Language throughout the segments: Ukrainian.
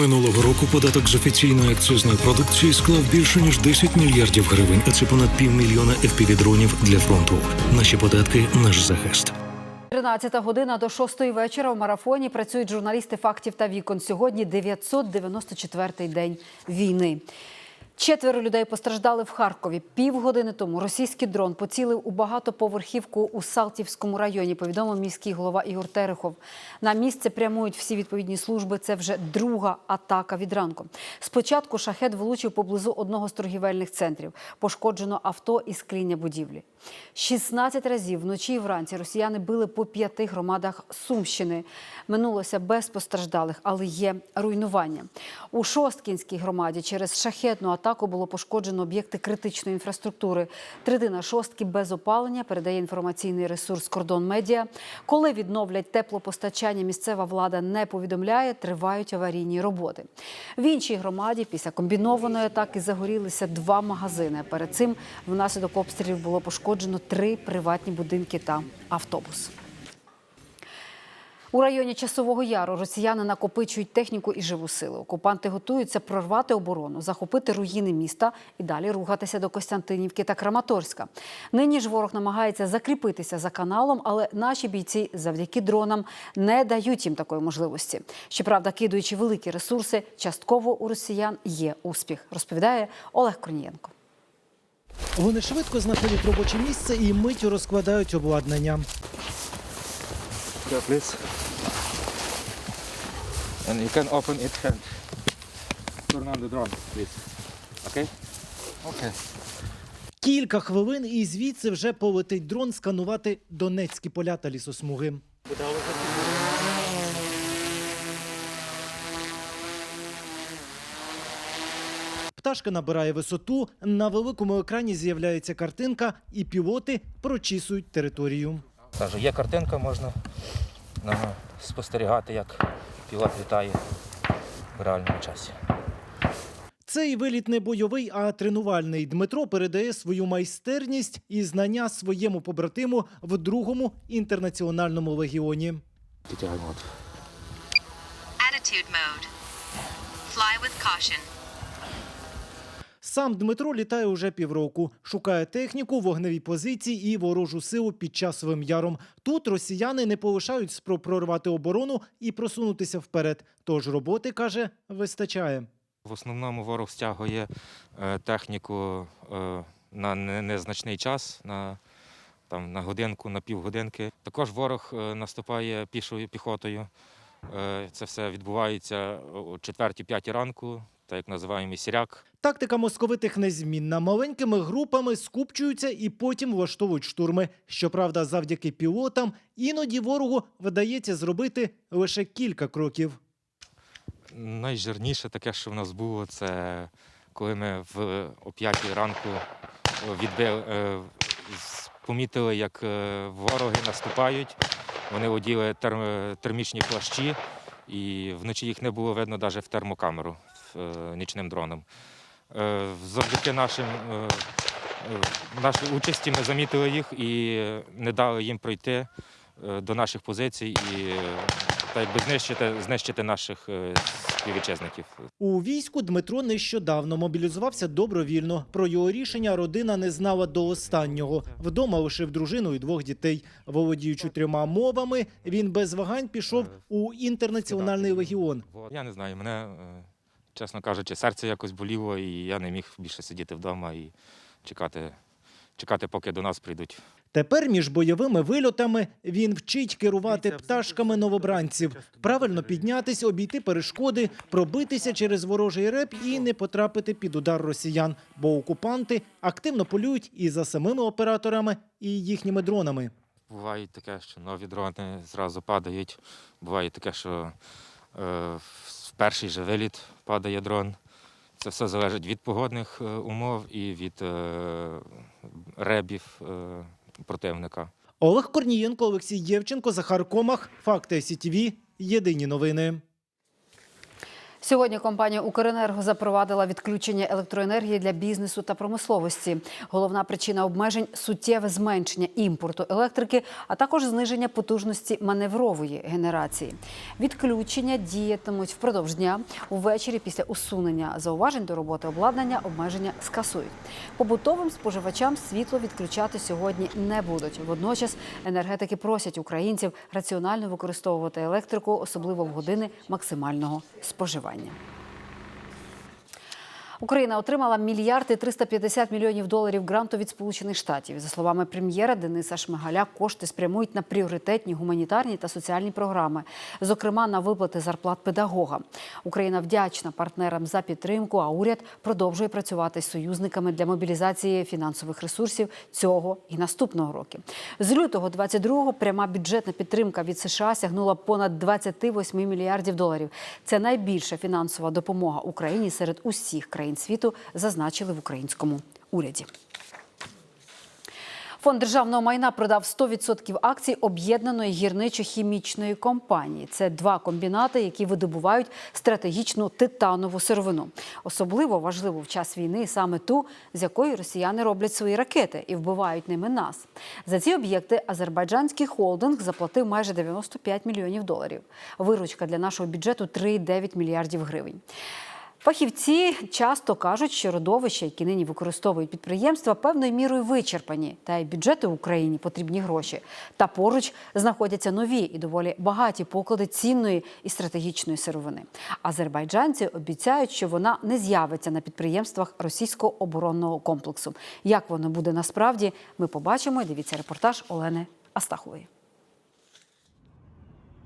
Минулого року податок з офіційної акцизної продукції склав більше ніж 10 мільярдів гривень, а це понад півмільйона FPV-дронів для фронту. Наші податки наш захист. 13 година до 6 вечора в марафоні працюють журналісти фактів та вікон. Сьогодні 994-й день війни. Четверо людей постраждали в Харкові. Півгодини тому російський дрон поцілив у багатоповерхівку у Салтівському районі. Повідомив міський голова Ігор Терехов. На місце прямують всі відповідні служби. Це вже друга атака від ранку. Спочатку шахет влучив поблизу одного з торгівельних центрів. Пошкоджено авто і скління будівлі. 16 разів вночі і вранці росіяни били по п'яти громадах Сумщини. Минулося без постраждалих, але є руйнування. У Шосткінській громаді через шахетну атаку було пошкоджено об'єкти критичної інфраструктури. Третина шостки без опалення передає інформаційний ресурс Кордон Медіа. Коли відновлять теплопостачання, місцева влада не повідомляє, тривають аварійні роботи. В іншій громаді після комбінованої атаки загорілися два магазини. Перед цим внаслідок обстрілів було пошкоджено три приватні будинки та автобус. У районі Часового Яру росіяни накопичують техніку і живу силу. Окупанти готуються прорвати оборону, захопити руїни міста і далі рухатися до Костянтинівки та Краматорська. Нині ж ворог намагається закріпитися за каналом, але наші бійці завдяки дронам не дають їм такої можливості. Щоправда, кидуючи великі ресурси, частково у росіян є успіх, розповідає Олег Корнієнко. Вони швидко знаходять робоче місце і миттю розкладають обладнання. Yeah, please. And you can open it and turn on the drone, please. Okay? Okay. Кілька хвилин і звідси вже полетить дрон сканувати донецькі поля та лісосмуги. Пташка набирає висоту, на великому екрані з'являється картинка, і пілоти прочісують територію. Кажу, є картинка, можна ага, спостерігати, як пілот літає в реальному часі. Цей виліт не бойовий, а тренувальний. Дмитро передає свою майстерність і знання своєму побратиму в другому інтернаціональному легіоні. Attitude mode. Fly with caution. Сам Дмитро літає уже півроку, шукає техніку, вогневі позиції і ворожу силу під часовим яром. Тут росіяни не полишають спроб прорвати оборону і просунутися вперед. Тож роботи каже, вистачає. В основному ворог стягує е, техніку е, на незначний час, на, там, на годинку, на півгодинки. Також ворог е, наступає пішою піхотою. Це все відбувається о 4-5 ранку, так як називаємо сіряк. Тактика московитих незмінна. Маленькими групами скупчуються і потім влаштовують штурми. Щоправда, завдяки пілотам іноді ворогу вдається зробити лише кілька кроків. Найжирніше таке, що в нас було, це коли ми в о 5 ранку відбили, е, помітили, як е, вороги наступають. Вони оділи терм- термічні плащі, і вночі їх не було видно навіть в термокамеру нічним дроном. Е, Завдяки нашим, е, е, нашій участі ми замітили їх і не дали їм пройти е, до наших позицій і е, так якби знищити, знищити наших е, співвітчизників. У війську Дмитро нещодавно мобілізувався добровільно. Про його рішення родина не знала до останнього. Вдома лишив дружину і двох дітей. Володіючи трьома мовами, він без вагань пішов у інтернаціональний легіон. Я не знаю, мене, е, чесно кажучи, серце якось боліло, і я не міг більше сидіти вдома і чекати, чекати поки до нас прийдуть. Тепер між бойовими вильотами він вчить керувати пташками новобранців, правильно піднятись, обійти перешкоди, пробитися через ворожий реп і не потрапити під удар росіян, бо окупанти активно полюють і за самими операторами, і їхніми дронами. Буває таке, що нові дрони зразу падають. Буває таке, що е, перший же виліт падає дрон. Це все залежить від погодних е, умов і від е, ребів е, противника. Олег Корнієнко, Олексій Євченко, Захар Комах. Факти СІТВ. Єдині новини. Сьогодні компанія Укренерго запровадила відключення електроенергії для бізнесу та промисловості. Головна причина обмежень суттєве зменшення імпорту електрики, а також зниження потужності маневрової генерації. Відключення діятимуть впродовж дня. Увечері після усунення зауважень до роботи обладнання обмеження скасують. Побутовим споживачам світло відключати сьогодні не будуть. Водночас енергетики просять українців раціонально використовувати електрику, особливо в години максимального споживання лікування. Україна отримала мільярд і 350 мільйонів доларів гранту від Сполучених Штатів. За словами прем'єра Дениса Шмигаля, кошти спрямують на пріоритетні гуманітарні та соціальні програми, зокрема на виплати зарплат педагогам. Україна вдячна партнерам за підтримку, а уряд продовжує працювати з союзниками для мобілізації фінансових ресурсів цього і наступного року. З лютого 22-го пряма бюджетна підтримка від США сягнула понад 28 мільярдів доларів. Це найбільша фінансова допомога Україні серед усіх країн світу, зазначили в українському уряді. Фонд державного майна продав 100% акцій об'єднаної гірничо-хімічної компанії. Це два комбінати, які видобувають стратегічну титанову сировину. Особливо важливо в час війни саме ту, з якої росіяни роблять свої ракети і вбивають ними нас. За ці об'єкти азербайджанський холдинг заплатив майже 95 мільйонів доларів. Виручка для нашого бюджету 3,9 мільярдів гривень. Фахівці часто кажуть, що родовища, які нині використовують підприємства, певною мірою вичерпані, та й бюджети Україні потрібні гроші. Та поруч знаходяться нові і доволі багаті поклади цінної і стратегічної сировини. Азербайджанці обіцяють, що вона не з'явиться на підприємствах російського оборонного комплексу. Як воно буде насправді, ми побачимо. Дивіться репортаж Олени Астахової.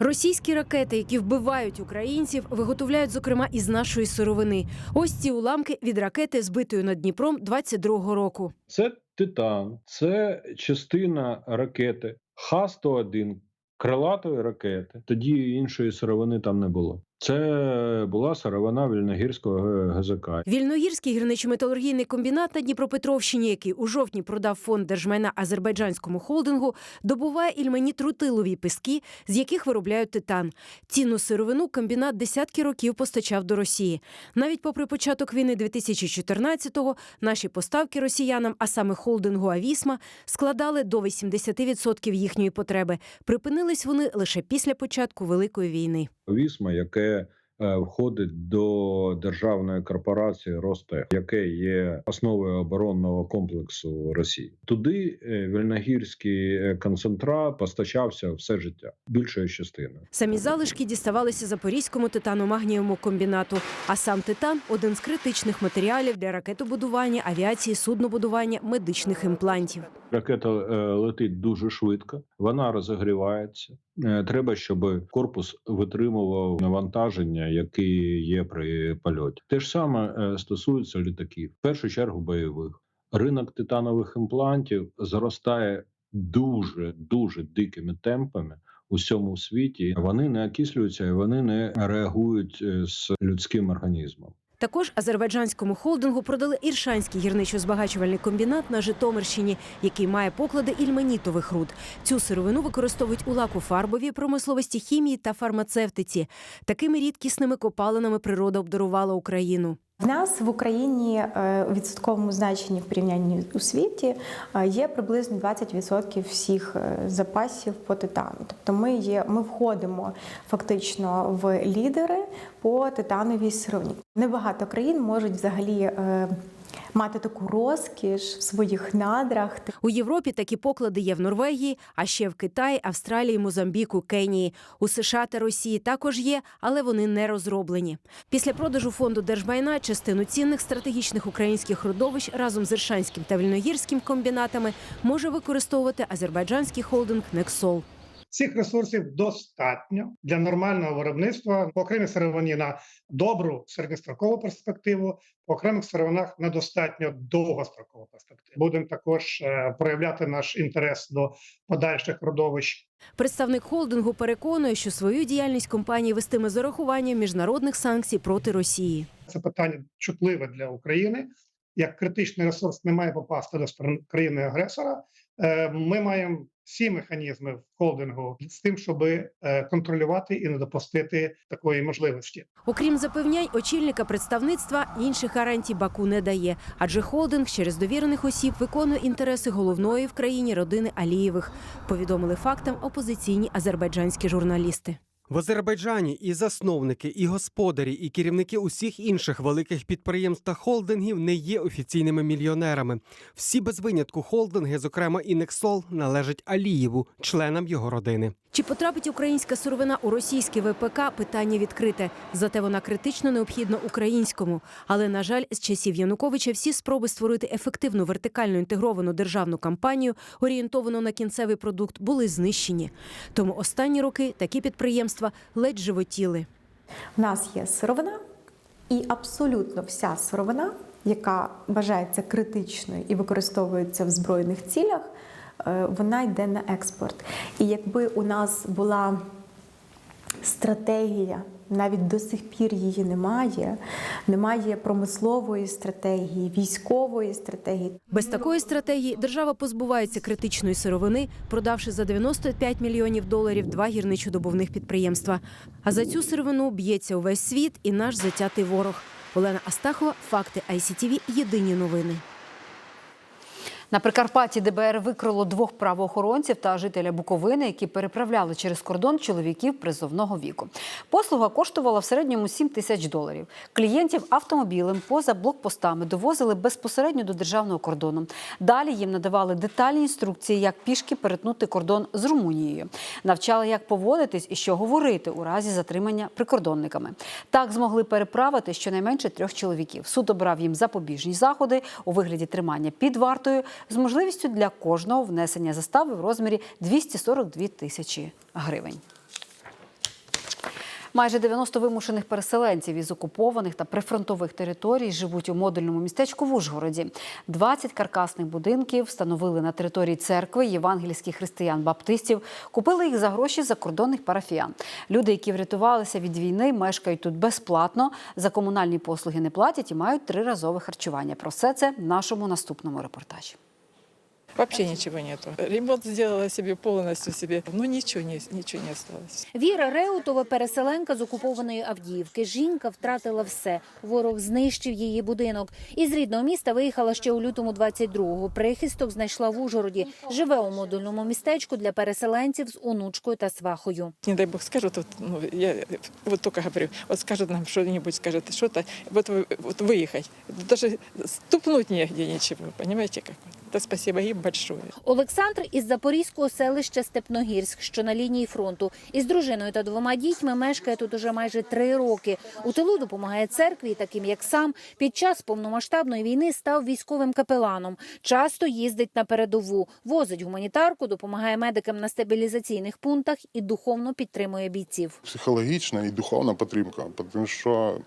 Російські ракети, які вбивають українців, виготовляють зокрема із нашої сировини. Ось ці уламки від ракети, збитої над Дніпром 22-го року. Це титан, це частина ракети Х-101, крилатої ракети. Тоді іншої сировини там не було. Це була сировина Вільногірського ГЗК. Вільногірський гірничо-металургійний комбінат на Дніпропетровщині, який у жовтні продав фонд держмайна азербайджанському холдингу, добуває ільменіт-рутилові піски, з яких виробляють титан. Цінну сировину комбінат десятки років постачав до Росії. Навіть попри початок війни 2014-го, наші поставки росіянам, а саме холдингу Авісма, складали до 80% їхньої потреби. Припинились вони лише після початку великої війни. Вісма, яке е, входить до державної корпорації Ростех, яке є основою оборонного комплексу Росії. Туди е, вільногірський е, концентрат постачався все життя більшою частиною. Самі залишки діставалися запорізькому титано-магнієвому комбінату. А сам титан один з критичних матеріалів для ракетобудування, авіації, суднобудування, медичних імплантів. Ракета е, летить дуже швидко, вона розігрівається. Е, Треба, щоб корпус витримував навантаження, які є при польоті. Те ж саме е, стосується літаків, в першу чергу бойових. Ринок титанових імплантів зростає дуже дуже дикими темпами у всьому світі. Вони не окислюються і вони не реагують з людським організмом. Також азербайджанському холдингу продали іршанський гірничо-збагачувальний комбінат на Житомирщині, який має поклади ільменітових руд. Цю сировину використовують у лакофарбовій промисловості, хімії та фармацевтиці. Такими рідкісними копалинами природа обдарувала Україну. В нас в Україні е, у відсотковому значенні в порівнянні у світі е, є приблизно 20% всіх е, запасів по титану. Тобто ми є, ми входимо фактично в лідери по титановій сировині. Небагато країн можуть взагалі мати таку розкіш в своїх надрах. У Європі такі поклади є в Норвегії, а ще в Китаї, Австралії, Мозамбіку, Кенії. У США та Росії також є, але вони не розроблені. Після продажу фонду держмайна частину цінних стратегічних українських родовищ разом з Іршанським та Вільногірським комбінатами може використовувати азербайджанський холдинг Нексол. Цих ресурсів достатньо для нормального виробництва по окремій сировині на добру середньострокову перспективу, по окремих сировинах на достатньо довгострокову перспективу. Будемо також е, проявляти наш інтерес до подальших родовищ Представник холдингу переконує, що свою діяльність компанії вестиме з урахуванням міжнародних санкцій проти Росії. Це питання чутливе для України. Як критичний ресурс не має попасти до країни агресора. Е, Ми маємо всі механізми в холдингу з тим, щоб контролювати і не допустити такої можливості. Окрім запевнянь, очільника представництва інших гарантій Баку не дає, адже холдинг через довірених осіб виконує інтереси головної в країні родини Алієвих. Повідомили фактам опозиційні азербайджанські журналісти. В Азербайджані і засновники, і господарі, і керівники усіх інших великих підприємств та холдингів не є офіційними мільйонерами. Всі без винятку холдинги, зокрема і Нексол, належать Алієву, членам його родини. Чи потрапить українська сировина у російський ВПК? Питання відкрите. Зате вона критично необхідна українському. Але на жаль, з часів Януковича всі спроби створити ефективну вертикально інтегровану державну кампанію, орієнтовану на кінцевий продукт, були знищені. Тому останні роки такі підприємства ледь животіли. У нас є сировина, і абсолютно вся сировина, яка вважається критичною і використовується в збройних цілях, вона йде на експорт. І якби у нас була стратегія, навіть до сих пір її немає, немає промислової стратегії, військової стратегії. Без такої стратегії держава позбувається критичної сировини, продавши за 95 мільйонів доларів два гірничодобувних підприємства. А за цю сировину б'ється увесь світ і наш затятий ворог. Олена Астахова, факти ICTV, Єдині новини. На Прикарпатті ДБР викрило двох правоохоронців та жителя Буковини, які переправляли через кордон чоловіків призовного віку. Послуга коштувала в середньому 7 тисяч доларів. Клієнтів автомобілем поза блокпостами довозили безпосередньо до державного кордону. Далі їм надавали детальні інструкції, як пішки перетнути кордон з Румунією. Навчали, як поводитись і що говорити у разі затримання прикордонниками. Так змогли переправити щонайменше трьох чоловіків. Суд обрав їм запобіжні заходи у вигляді тримання під вартою з можливістю для кожного внесення застави в розмірі 242 тисячі гривень. Майже 90 вимушених переселенців із окупованих та прифронтових територій живуть у модульному містечку в Ужгороді. 20 каркасних будинків встановили на території церкви євангельських християн-баптистів. Купили їх за гроші закордонних парафіян. Люди, які врятувалися від війни, мешкають тут безплатно. За комунальні послуги не платять і мають триразове харчування. Про все це в нашому наступному репортажі. Вообще ничего нету. Ремонт сделала себе полностью себе. Ну ничего не, ничего не осталось. Віра Реутова, переселенка з окупованої Авдіївки. Жінка втратила все. Ворог знищив її будинок. Із рідного міста виїхала ще у лютому 22-го. Прихисток знайшла в Ужгороді. Живе у модульному містечку для переселенців з онучкою та свахою. Не дай бог скажут, вот, ну, я вот только говорю, вот скажут нам что-нибудь, скажут что-то, вот, вы- вот выехать. Даже ступнуть негде ничего, понимаете как? Это спасибо им большое. Олександр із запорізького селища Степногірськ, що на лінії фронту. Із дружиною та двома дітьми мешкає тут уже майже три роки. У тилу допомагає церкві, таким як сам. Під час повномасштабної війни став військовим капеланом. Часто їздить на передову, возить гуманітарку, допомагає медикам на стабілізаційних пунктах і духовно підтримує бійців. психологічна і духовна підтримка, тому що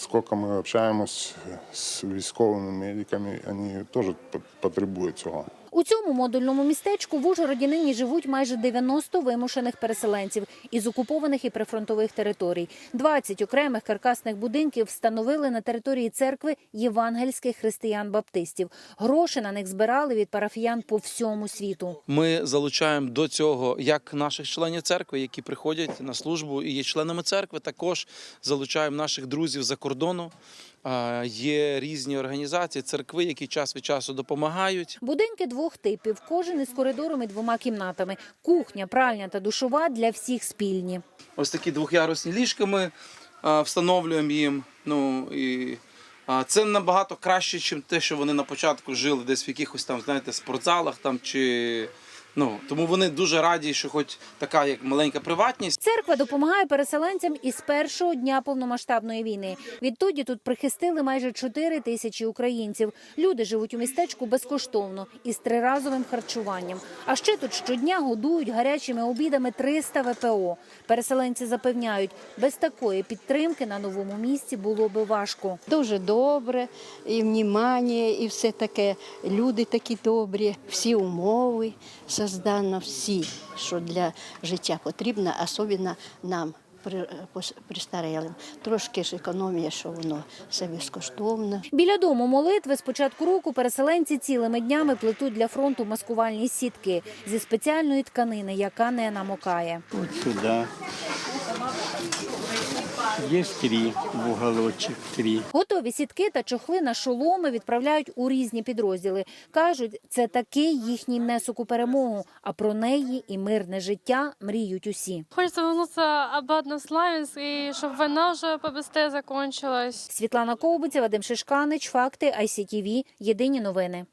скільки ми общаємось з військовими медиками, вони теж пот- потребують цього. У цьому модульному містечку в Ужгороді нині живуть майже 90 вимушених переселенців із окупованих і прифронтових територій. 20 окремих каркасних будинків встановили на території церкви євангельських християн-баптистів. Гроші на них збирали від парафіян по всьому світу. Ми залучаємо до цього як наших членів церкви, які приходять на службу і є членами церкви. Також залучаємо наших друзів за кордону. Є різні організації, церкви, які час від часу допомагають. Будинки двох типів, кожен із коридором і двома кімнатами. Кухня, пральня та душова для всіх спільні. Ось такі двохярусні ліжка ми встановлюємо їм. Ну і це набагато краще, ніж те, що вони на початку жили десь в якихось там, знаєте, спортзалах там чи. Ну тому вони дуже раді, що хоч така як маленька приватність. Церква допомагає переселенцям із першого дня повномасштабної війни. Відтоді тут прихистили майже 4 тисячі українців. Люди живуть у містечку безкоштовно із триразовим харчуванням. А ще тут щодня годують гарячими обідами 300 ВПО. Переселенці запевняють, без такої підтримки на новому місці було би важко. Дуже добре, і внімання, і все таке. Люди такі добрі, всі умови создано, всі, що для життя потрібно, особливо нам, при- пос- Трошки ж економія, що воно все безкоштовно. Біля дому молитви з початку року переселенці цілими днями плетуть для фронту маскувальні сітки зі спеціальної тканини, яка не намокає. Вот сюда. Есть три в уголочек, три. Готові сітки та чохли на шоломи відправляють у різні підрозділи. Кажуть, це такий їхній внесок у перемогу. А про неї і мирне життя мріють усі. Хочется вернуться обратно в и чтобы война уже побыстрее закончилась. Світлана Ковбиця, Вадим Шишканич, факти ICTV, Єдині новини.